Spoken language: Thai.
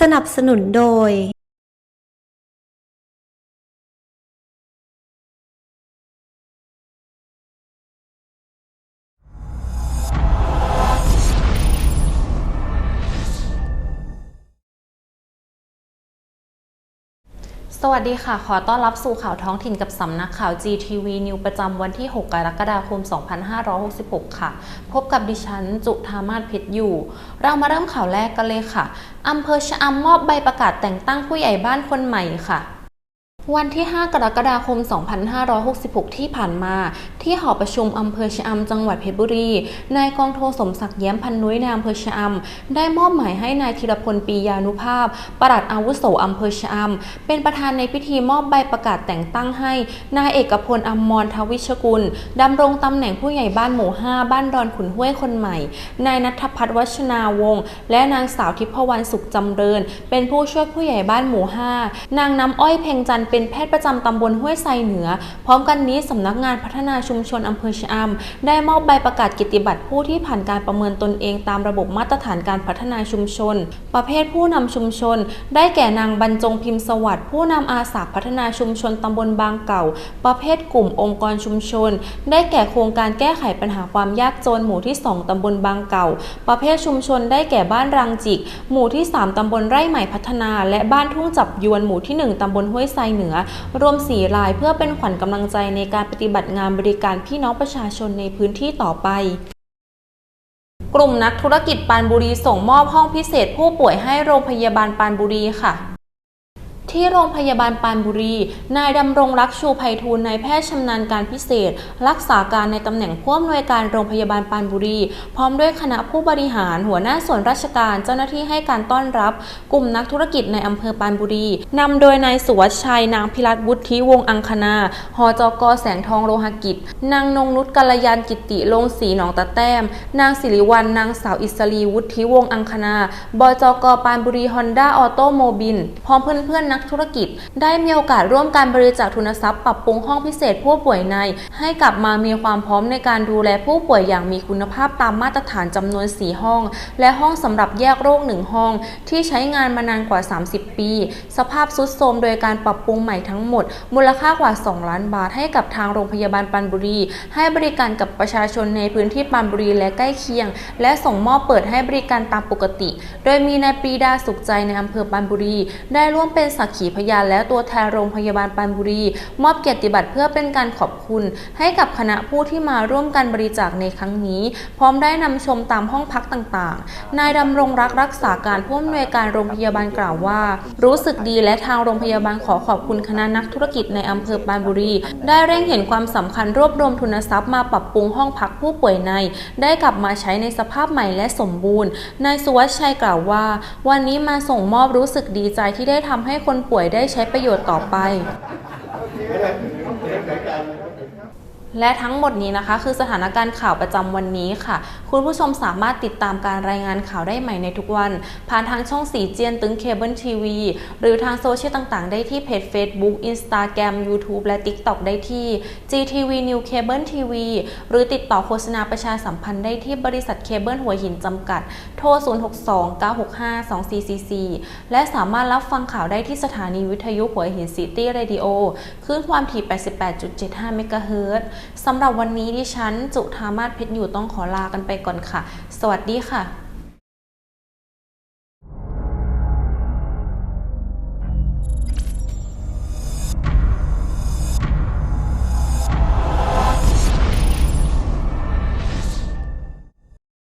สนับสนุนโดย สวัสดีค่ะ ขอต้อนรับสู่ข่าวท้องถิ่นกับสำนักข่าว GTV New ประจำวันที่ 6 กรกฎาคม 2566 ค่ะ พบกับดิฉัน จุธามาศเพชรอยู่ เรามาเริ่มข่าวแรกกันเลยค่ะอำเภอชะอำมอบใบประกาศแต่งตั้งผู้ใหญ่บ้านคนใหม่ค่ะ วันที่ 5 กรกฎาคม 2566 ที่ผ่านมา ที่หอประชุมอำเภอชะอำจังหวัดเพชรบุรี นายกองโทสมศักดิ์แย้มพันนุ้ยในอำเภอชะอำได้มอบหมายให้นายธีรพลปียานุภาพ ปลัดอาวุโสอำเภอชะอำเป็นประธานในพิธีมอบใบประกาศแต่งตั้งให้ นายเอกพลอมรทวิชกุลดำรงตำแหน่งผู้ใหญ่บ้านหมู่ 5 บ้านดอนขุนห้วยคนใหม่ นายนัทพัฒน์วัชนาวงศ์และนางสาวทิพวรรณสุขจำเริญ เป็นผู้ช่วยผู้ใหญ่บ้านหมู่ 5 นางน้ำอ้อยเพ็งจันทร์เป็นแพทย์ประจำตำบลห้วยไซเหนือ พร้อมกันนี้สำนักงานพัฒนาชุมชนอำเภอชะอำได้มอบใบประกาศกิตติบัตรผู้ที่ผ่านการประเมินตนเองตามระบบมาตรฐานการพัฒนาชุมชน ประเภทผู้นำชุมชน ได้แก่นางบรรจงพิมพ์สวัสดิ์ผู้นำอาสาพัฒนาชุมชนตำบลบางเก่า ประเภทกลุ่มองค์กรชุมชน ได้แก่โครงการแก้ไขปัญหาความยากจนหมู่ที่ 2ตำบลบางเก่า ประเภทชุมชนได้แก่บ้านรังจิก หมู่ที่ 3ตำบลไร่ใหม่พัฒนา และบ้านทุ่งจับยวนหมู่ที่ 1ตำบลห้วยไซเหนือรวม 4 รายเพื่อเป็นขวัญกำลังใจในการปฏิบัติงานบริการพี่น้องประชาชนในพื้นที่ต่อไปกลุ่มนักธุรกิจปานบุรีส่งมอบห้องพิเศษผู้ป่วยให้โรงพยาบาลปานบุรีค่ะ ที่โรงพยาบาลปานบุรี นายดำรงรักชูไพฑูรย์นายแพทย์ชำนาญการพิเศษ รักษาการในตำแหน่งผู้อำนวยการโรงพยาบาลปานบุรี พร้อมด้วยคณะผู้บริหาร หัวหน้าส่วนราชการเจ้าหน้าที่ให้การต้อนรับ กลุ่มนักธุรกิจในอำเภอปานบุรีนำโดยนายสุวัชชัยนางพิรัตวุฒิวงศ์อังคณาหจกแสงทองโลหกิจ นางนงนุชกัลยานกิติลงศรีหนองตะแต้ม นางสิริวัลนางสาวอิสรีวุฒิวงศ์อังคณาบจกปานบุรีฮอนด้าออโตโมบิลพร้อมเพื่อนๆนักธุรกิจ ได้มีโอกาสร่วมการบริจาคทุนทรัพย์ปรับปรุงห้องพิเศษผู้ป่วยใน ให้กลับมามีความพร้อมในการดูแลผู้ป่วยอย่างมีคุณภาพตามมาตรฐานจำนวน 4 ห้อง และห้องสำหรับแยกโรค 1 ห้อง ที่ใช้งานมานานกว่า 30 ปี สภาพทรุดโทรมโดยการปรับปรุงใหม่ทั้งหมด มูลค่ากว่า 2 ล้านบาทให้กับทางโรงพยาบาลปันบุรี ให้บริการกับประชาชนในพื้นที่ปันบุรีและใกล้เคียง และส่งมอบเปิดให้บริการตามปกติ โดยมีนายปรีดาสุขใจในอำเภอปันบุรี ได้ร่วมเป็นสักขีพยานและตัวแทนโรงพยาบาลปันบุรี มอบเกียรติบัตรเพื่อเป็นการขอบคุณ ให้กับคณะผู้ที่มาร่วมกันบริจาคในครั้งนี้ พร้อมได้นำชมตามห้องพักต่างๆ นายดำรงรักรักษาการผู้อำนวยการโรงพยาบาลกล่าวว่า รู้สึกดีและทางโรงพยาบาลขอขอบคุณคณะนักธุรกิจในอำเภอปานบุรี ได้เร่งเห็นความสำคัญรวบรวมทุนทรัพย์มาปรับปรุงห้องพักผู้ป่วยใน ได้กลับมาใช้ในสภาพใหม่และสมบูรณ์ นายสุวัชชัยกล่าวว่า วันนี้มาส่งมอบรู้สึกดีใจที่ได้ทำให้คนคนป่วยได้ใช้ประโยชน์ต่อไป และทั้งหมดนี้นะคะ คือสถานการณ์ข่าวประจำวันนี้ค่ะ คุณผู้ชมสามารถติดตามการรายงานข่าวได้ใหม่ในทุกวัน ผ่านทางช่องสีเจียนตึงเคเบิลทีวีหรือทางโซเชียลต่างๆ ได้ที่เพจ Facebook Instagram YouTube และ TikTok ได้ที่ GTV New Cable TV หรือติดต่อโฆษณาประชาสัมพันธ์ได้ที่บริษัทเคเบิลหัวหินจำกัด โทร 062-965-2444 และสามารถรับฟังข่าวได้ที่สถานีวิทยุหัวหินซิตี้เรดิโอคลื่นความถี่ 88.75 เมกะเฮิรตซ์สำหรับวันนี้ดิฉันจุธามาศเพชรอยู่ต้องขอลากันไปก่อนค่ะ สวัสดีค่ะ